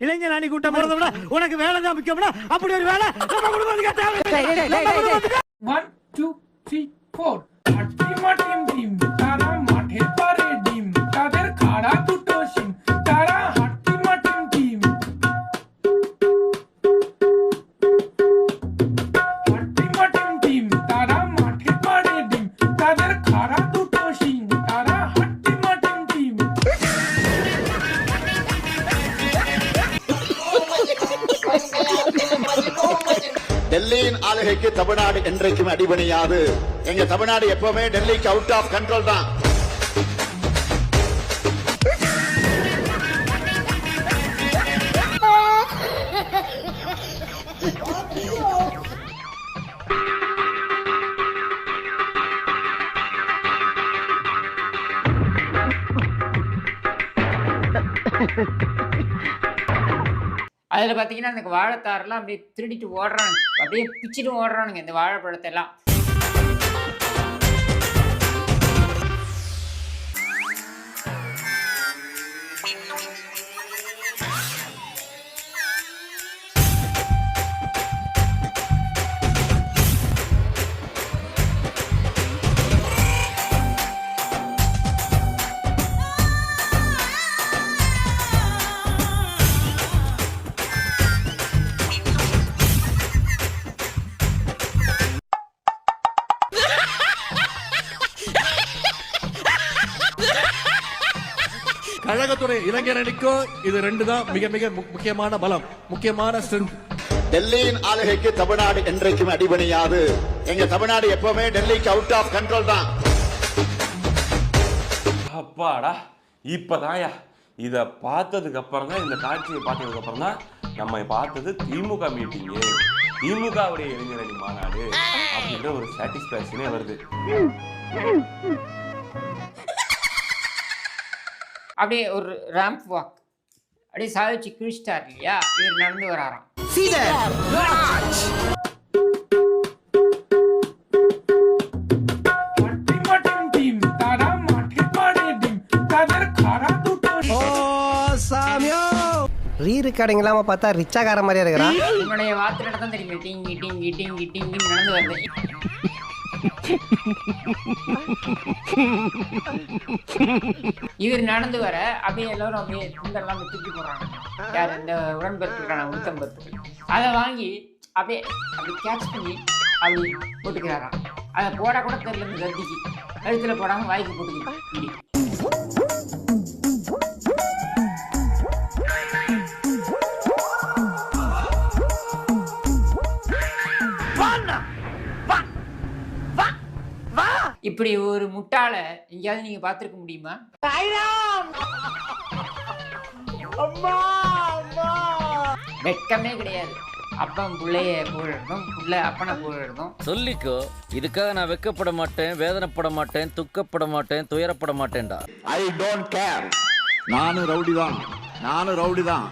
இளைஞர் அணி கூட்டம் போறதை உனக்கு வேலை தான் முக்கியம்னா அப்படி ஒரு வேலை நம்ம குடும்பத்துக்கு தேவை ஒன் டூ த்ரீ ஃபோர் அட்டி மாட்டியம் தமிழ்நாடு என்றைக்கும் அடிபணியாது. எங்க தமிழ்நாடு எப்பவுமே டெல்லிக்கு அவுட் ஆஃப் கண்ட்ரோல் தான். அதில் பார்த்தீங்கன்னா அந்த வாழைத்தாரெல்லாம் அப்படியே திருடிட்டு ஓடுறாங்க. அப்படியே பிச்சுட்டு ஓடுறானுங்க இந்த வாழைப்பழத்தை எல்லாம் கழகத்துறை இளைஞர் அணிக்கும் இது ரெண்டு தான் மிக மிக முக்கியமான பலம் முக்கியமான ஸ்ட்ரென்த் டெல்லியின் ஆளுகைக்கு தமிழ்நாடு என்றைக்கும் அடிபணியாது. எங்க தமிழ்நாடு எப்பவுமே டெல்லிக்கு அவுட் ஆஃப் கண்ட்ரோல் தான். அப்பாடா இப்பதான்யா. இதை பார்த்ததுக்கு அப்புறம் தான் இந்த காட்சியை பார்த்ததுக்கு அப்புறம் தான் நம்ம பார்த்தது திமுக மீட்டிங்கு திமுகவுடைய இளைஞரணி மாநாடு அப்படின்ற ஒரு சாட்டிஸ்பாக்சனே வருது. அப்படியே ஒரு ராம்ப் வாக் அப்படியே சாதிச்சு கிழிச்சிட்டார் இல்லையா? இவர் நடந்து வராராம். ரீரு கடைங்களாம பார்த்தா ரிச்சாகார மாதிரியா இருக்கிறான். உன்னுடைய வாத்து நடத்தான் தெரியுமே? டிங்கி டிங்கி டிங்கி டிங்கி நடந்து வருது. இவர் நடந்து வர அப்படியே எல்லாரும் அப்படியே துண்டெல்லாம் தூக்கி போடுறாங்க. யார்? இந்த உடன்பிறப்புக்கான உளுத்தம்பருப்பு அதை வாங்கி அப்படியே அப்படி கேட்ச் பண்ணி அப்படி போட்டுக்கிறாராம். அதை போட கூட தெரியல இந்த கத்திக்கு. கழுத்தில் போடாமல் வாய்க்கு போட்டுக்கிறான் முட்டாளை எங்கேயாவது நீங்க பார்த்திருக்க முடியுமா? வெட்கமே கிடையாது. அப்பன் பிள்ளைய புகழறதும் புள்ள அப்பனை புகழறதும் சொல்லிக்கோ இதுக்காக நான் வெக்கப்பட மாட்டேன் வேதனைப்பட மாட்டேன் துக்கப்பட மாட்டேன் துயரப்பட மாட்டேன்டா. ஐ டோன்ட் கேர் நானும் ரவுடி தான் நானும் ரவுடி தான்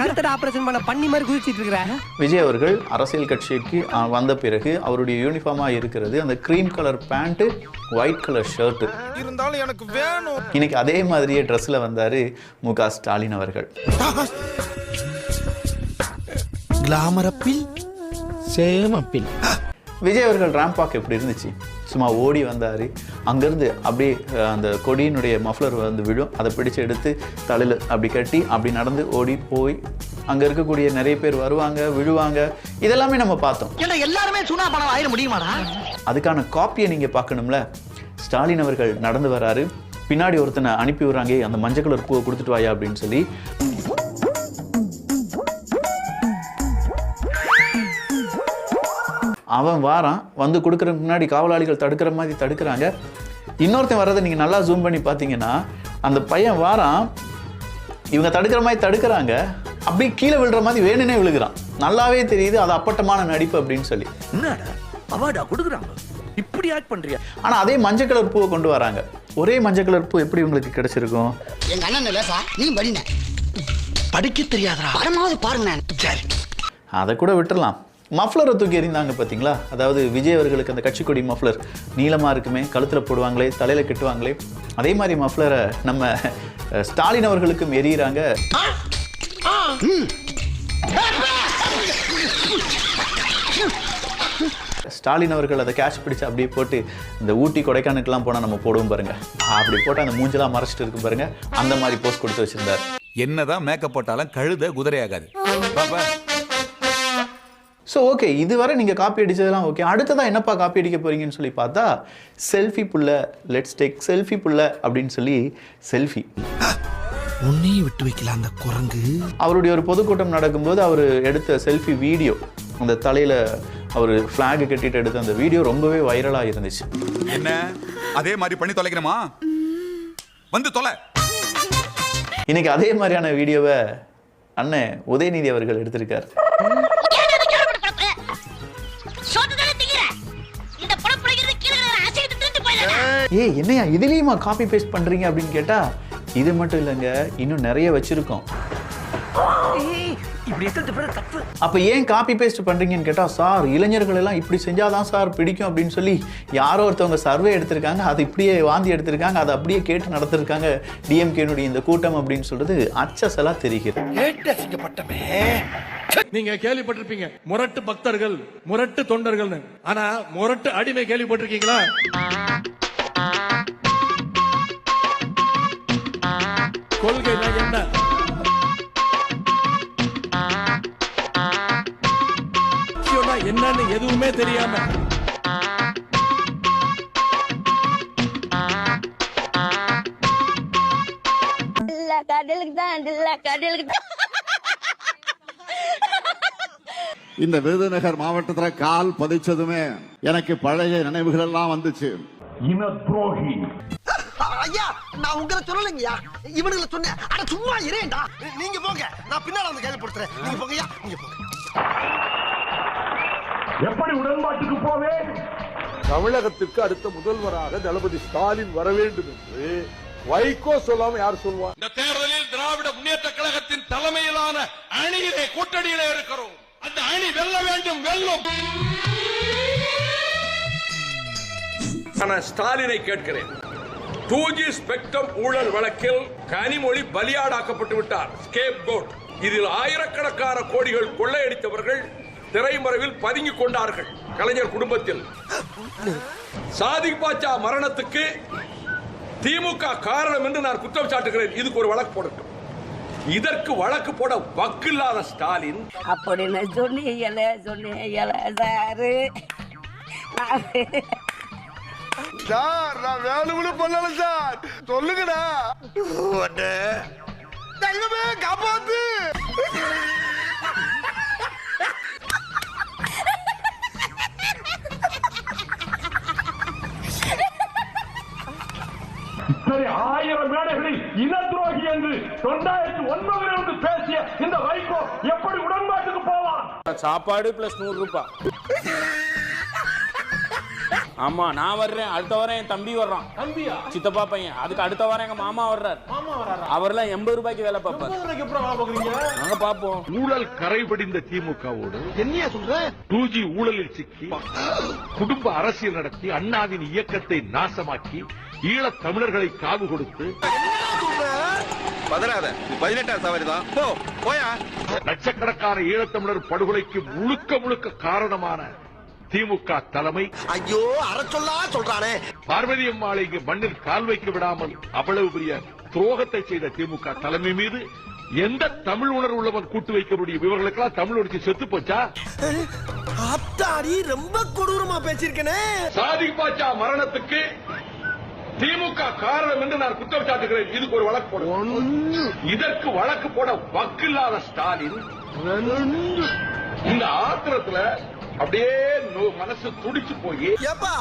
கருத்தட ஆபரேஷன் பண்ண பண்ணி மாதிரி குதிச்சிட்டு இருக்கிற? விஜய் அவர்கள் அரசியல் கட்சிக்கு வந்த பிறகு அவருடைய யூனிஃபார்மாக இருக்கிறது. அந்த cream colour pant white colour shirt இருந்தாலும் எனக்கு வேணும். இன்னைக்கு அதே மாதிரியே ட்ரெஸ்ஸில் வந்தார் மு க ஸ்டாலின் அவர்கள். கிளாமரப்பில் சேமப்பில் விஜய் அவர்கள் ரேம்ப் வாக் எப்படி இருந்துச்சு? சும்மா ஓடி வந்தார். அங்கேருந்து அப்படியே அந்த கொடியினுடைய மஃப்ளர் வந்து விழும். அதை பிடிச்சு எடுத்து தலையில் அப்படி கட்டி அப்படி நடந்து ஓடி போய் அங்கே இருக்கக்கூடிய நிறைய பேர் வருவாங்க விழுவாங்க. இதெல்லாமே நம்ம பார்த்தோம். ஏன்னா எல்லாருமே சுனா பணம் ஆயிட முடியுமாடா? அதுக்கான காப்பியை நீங்கள் பார்க்கணும்ல? ஸ்டாலின் அவர்கள் நடந்து வராரு. பின்னாடி ஒருத்தனை அனுப்பி விடுறாங்க. "ஏய், அந்த மஞ்சள் கலர் பூவை கொடுத்துட்டு வாயா அப்படின்னு சொல்லி. அவன் வாரான் வந்து கொடுக்கறதுக்கு முன்னாடி காவலாளிகள் தடுக்கிற மாதிரி தடுக்கிறாங்க. இன்னொருத்தன் வர்றதை நீங்கள் நல்லா ஜூம் பண்ணி பார்த்தீங்கன்னா அந்த பையன் வாரான் இவங்க தடுக்கிற மாதிரி தடுக்கிறாங்க அப்படியே கீழே விழுற மாதிரி வேணுனே விழுகிறான். நல்லாவே தெரியுது அது அப்பட்டமான நடிப்பு அப்படின்னு சொல்லி. என்னடா அவார்டா கொடுக்குறாங்க. இப்படி ஆக்ட் பண்றியா? ஆனா அதே மஞ்சள் கலர் பூவை கொண்டு வராங்க. ஒரே மஞ்சள் கலர் பூ எப்படி உங்களுக்கு கிடைச்சிருக்கும்? எங்க அண்ணன் லேசா நீ படின. படிக்க தெரியாதடா. பரமாவது பாருங்க. சரி. அதை கூட விட்டுறலாம். மஃப்ளரை தூக்கி எறிந்தாங்க பார்த்தீங்களா அதாவது விஜய் அவர்களுக்கு அந்த கட்சி கொடி மஃப்ளர் நீளமாக இருக்குமே கழுத்தில் போடுவாங்களே தலையில் கட்டுவாங்களே அதே மாதிரி மஃப்ளரை நம்ம ஸ்டாலின் அவர்களுக்கும் எரியிறாங்க ஸ்டாலின் அவர்கள் அதை கேட்ச் பிடிச்சு அப்படியே போட்டு இந்த ஊட்டி கொடைக்கானலுக்குலாம் போனால் நம்ம போடுவோம் பாருங்க. அப்படி போட்டு அந்த மூஞ்செல்லாம் மறைச்சிட்டு இருக்கும் பாருங்க. அந்த மாதிரி போஸ்ட் கொடுத்து வச்சிருந்தார். என்னதான் மேக்கப் போட்டாலும் கழுத குதிரையாகாது. பாப்பா. ஸோ ஓகே இதுவரை நீங்கள் காப்பி அடிச்சதெல்லாம் ஓகே அடுத்ததா என்னப்பா காப்பி அடிக்க போறீங்கன்னு சொல்லி பார்த்தா செல்ஃபி புள்ள லெட்ஸ் டேக் செல்ஃபி புள்ள அப்படின்னு சொல்லி செல்ஃபி உன்னையும் விட்டு வைக்கல அந்த குரங்கு. அவருடைய ஒரு பொதுக்கூட்டம் நடக்கும்போது அவர் எடுத்த செல்ஃபி வீடியோ அந்த தலையில் அவர் ஃப்ளாக் கட்டிட்டு எடுத்த அந்த வீடியோ ரொம்பவே வைரலாக இருந்துச்சு. என்ன? அதே மாதிரி பண்ணி தொலைக்கணுமா? வந்து தொலை. இன்னைக்கு அதே மாதிரியான வீடியோவை அண்ணன் உதயநிதி அவர்கள் எடுத்திருக்கார். ஏய் என்னையா இதுலேயுமா காப்பி பேஸ்ட் பண்ணுறீங்க அப்படின்னு கேட்டால் இது மட்டும் இல்லைங்க இன்னும் நிறைய வச்சுருக்கோம். அப்போ ஏன் காப்பி பேஸ்ட் பண்ணுறீங்கன்னு கேட்டால் சார் இளைஞர்கள் எல்லாம் இப்படி செஞ்சாதான் சார் பிடிக்கும் அப்படின்னு சொல்லி யாரோ ஒருத்தவங்க சர்வே எடுத்திருக்காங்க அது இப்படியே வாந்தி எடுத்திருக்காங்க அதை அப்படியே கேட்டு நடத்திருக்காங்க டிஎம்கேனுடைய இந்த கூட்டம் அப்படின்னு சொல்றது அச்சசலா தெரிகிறது. கேட்டு நீங்க கேள்விப்பட்டிருப்பீங்க முரட்டு பக்தர்கள் முரட்டு தொண்டர்கள்னு. ஆனா முரட்டு அடிமை கேள்விப்பட்டிருக்கீங்களா? எதுவுமே தெரியாம. கடலுக்கு தான் கடலுக்கு தான். இந்த விருதுநகர் மாவட்டத்துல கால் பதிச்சதுமே எனக்கு பழைய நினைவுகள் எல்லாம் வந்துச்சு ஐயா நான் உங்களை சொல்லலைங்கய்யா. இவனுங்களை சொன்னேன். அட சும்மா இரேண்டா நீங்க போங்க. நான் பின்னால வந்து கேள்விப்படுத்துறேன் நீங்க போங்கய்யா. நீங்க போங்க. தமிழகத்திற்கு அடுத்த முதல்வராக தளபதி ஸ்டாலின் வர வேண்டும் என்று வைகோ சொல்லாம யார் சொல்லுவா? இந்த தேர்தலில் திராவிட முன்னேற்ற கழகத்தின் தலைமையிலான அணியிலே கூட்டணியிலே இருக்கிறோம். அந்த அணி வெல்ல வேண்டும் வெல்லும். நான் ஸ்டாலினை கேட்கிறேன். டூ ஜி ஸ்பெக்ட்ரம் ஊழல் வழக்கில் கனிமொழி பலியாடாக்கப்பட்டு விட்டார். Scapegoat. இதில் ஆயிரக்கணக்கான கோடிகள் கொள்ளையடித்தவர்கள் திரைமறைவில் பதுங்கிக் கொண்டார்கள் கலைஞர் குடும்பத்தில். சாதிக் பாட்சா மரணத்துக்கு திமுக காரணம் என்று நான் குற்றம் சாட்டுகிறேன். இதுக்கு ஒரு வழக்கு போடட்டும். இதற்கு வழக்கு போட வக்கில்லாத ஸ்டாலின். அப்படின்னு சொன்னீங்கல சாரு. சார் நான் பண்ணல சார். சொல்லுங்கடா. தெய்வமே காப்பாத்து. சரி ஆயிரம் மேடைகளில் இன துரோகி என்று இரண்டாயிரத்தி ஒன்பதுல இருந்து பேசிய இந்த வைகோ எப்படி உடன்பாட்டுக்கு போவான்? சாப்பாடு பிளஸ் நூறு ரூபாய் ஆமா நான் வர்றேன். அடுத்த வாரம் என் தம்பி வர்றான். தம்பியா? சித்தப்பா பையன். அதுக்கு அடுத்த வாரம் எங்க மாமா வர்றார். மாமா வராரா அவர்லாம் எண்பது ரூபாய்க்கு வேலை பார்ப்பார். நாங்க பார்ப்போம். ஊழல் கரைபடிந்த திமுகவோடு என்னையா சொல்ற? டூ ஜி ஊழலில் சிக்கி குடும்ப அரசியல் நடத்தி அண்ணாவின் இயக்கத்தை நாசமாக்கி ஈழத் தமிழர்களை காவு கொடுத்து பதறாத பதினெட்டாம் சவாரி தான். போ போயா. லட்சக்கணக்கான ஈழத்தமிழர் படுகொலைக்கு முழுக்க முழுக்க காரணமான திமுக தலைமை. ஐயோ அற சொல்லா சொல்றானே. பார்வதி அம்மாளை இங்கு மண்ணில் கால் வைக்க விடாமல் அவ்வளவு பெரிய துரோகத்தை செய்த திமுக தலைமை மீது எந்த தமிழ் உணர்வு உள்ளவன் கூட்டு வைக்க முடியும்? இவர்களுக்கெல்லாம் தமிழ் உணர்ச்சி செத்து போச்சா? அத்தாடி ரொம்ப கொடூரமா பேசியிருக்கனே. சாதிக் பாட்சா மரணத்துக்கு திமுக காரணம் என்று நான் குற்றம் சாட்டுகிறேன். இதுக்கு ஒரு வழக்கு போட. இதற்கு வழக்கு போட வக்கில்லாத ஸ்டாலின். இந்த ஆத்திரத்துல அப்படியே மனசு துடிச்சு போய். ஏப்பா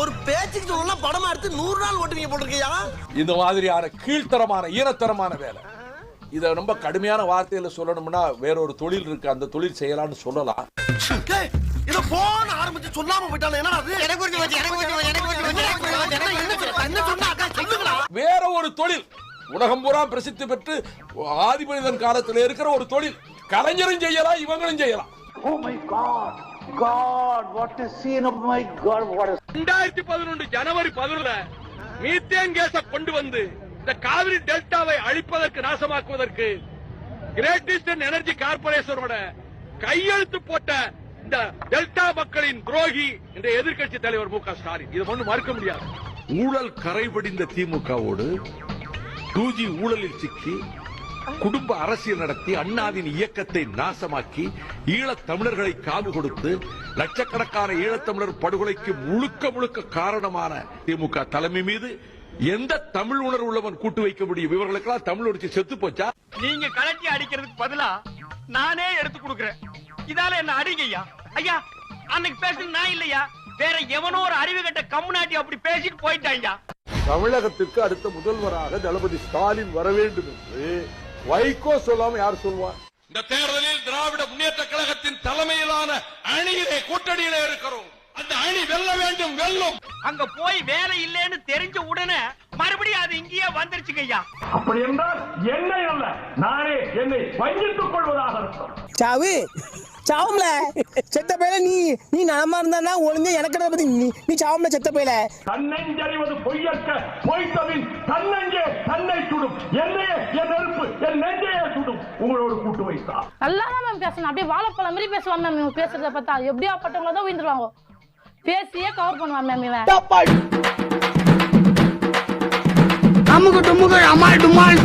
ஒரு பேச்சுக்கு சொல்லலாம் படமா எடுத்து நூறு நாள் ஓட்டுவீங்க போட்டிருக்கியா இந்த மாதிரியான கீழ்த்தரமான ஈனத்தரமான வேலை. இத ரொம்ப கடுமையான வார்த்தையில சொல்லணும்னா வேற ஒரு தொழில் இருக்கு. அந்த தொழில் செய்யலாம்னு சொல்லலாம். இத போன ஆரம்பிச்சு சொல்லாம போயிட்டாலும் எனக்கு வேற ஒரு தொழில். உலகம் பூரா பிரசித்தி பெற்று ஆதிமனிதன் காலத்துல இருக்கிற ஒரு தொழில். கலைஞரும் செய்யலாம் இவங்களும் செய்யலாம். ரெண்டாயிரத்தி பதினொன்று ஜனவரி பதினொன்று மீத்தேன் கேஸ கொண்டு வந்து இந்த காவிரி டெல்டாவை அழிப்பதற்கு நாசமாக்குவதற்கு கிரேட் ஈஸ்டர்ன் எனர்ஜி கார்பரேஷனோட கையெழுத்து போட்ட இந்த டெல்டா மக்களின் துரோகி என்ற எதிர்க்கட்சி தலைவர் மு க ஸ்டாலின். இதை ஒண்ணு மறுக்க முடியாது. ஊழல் கரைபடிந்த திமுகவோடு டூ ஜி ஊழலில் சிக்கி குடும்ப அரசியல் நடத்தி அண்ணாவின் இயக்கத்தை நாசமாக்கி ஈழத் தமிழர்களை காவு கொடுத்து லட்சக்கணக்கான ஈழத்தமிழர் படுகொலைக்கு முழுக்க முழுக்க காரணமான திமுக தலைமை மீது எந்த தமிழ் உணர்வு உள்ளவன் கூட்டு வைக்க முடியும்? இவர்களுக்கெல்லாம் தமிழ் உணர்ச்சி செத்து போச்சா? நீங்க கலட்டி அடிக்கிறதுக்கு பதிலா நானே எடுத்து கொடுக்கறேன். இதால என்ன அடிங்க ஐயா ஐயா அன்னைக்கு பேசுறது நான் இல்லையா? வேற எவனோ ஒரு அறிவு கட்ட கம்முனாட்டி அப்படி பேசிட்டு போயிட்டாங்க தமிழகத்திற்கு அடுத்த முதல்வராக தளபதி ஸ்டாலின் வர வேண்டும் என்று வைகோ சொல்லாம யார் சொல்லுவா? இந்த தேர்தலில் திராவிட முன்னேற்ற கழகத்தின் தலைமையிலான அணியிலே கூட்டணியிலே இருக்கிறோம். அந்த அணி வெல்ல வேண்டும் வெல்லும். அங்க போய் வேலை இல்லைன்னு தெரிஞ்ச உடனே மறுபடியும் அது இங்கேயே வந்துருச்சுங்க ஐயா. அப்படி என்றால் என்னை அல்ல நானே என்னை வஞ்சித்துக் கொள்வதாக சாவு சாவும்ல. செத்த பையல நீ நீ நலமா இருந்தா ஒளிஞ்ச எனக்கு பத்தி நீ நீ சாவும்ல செத்த பையல. தன்னெஞ்சறிவது பொய்யற்க பொய்த்தபின் தன்னெஞ்சே தன்னை சுடும். என்னையே என் நெருப்பு என் நெஞ்சையே சுடும். உங்களோடு கூட்டு வைத்தா. நல்லா தான் மேம் பேசணும். அப்படியே வாழைப்பழம் மாதிரி பேசுவான் மேம் பேசுறத பார்த்தா. எப்படியா பட்டவங்கள தான் உயிர்ந்துருவாங்க. பேசியே கவர் பண்ணுவான் மேம் இவன். அமுக டுமுக அம்மாள் டும்மாள்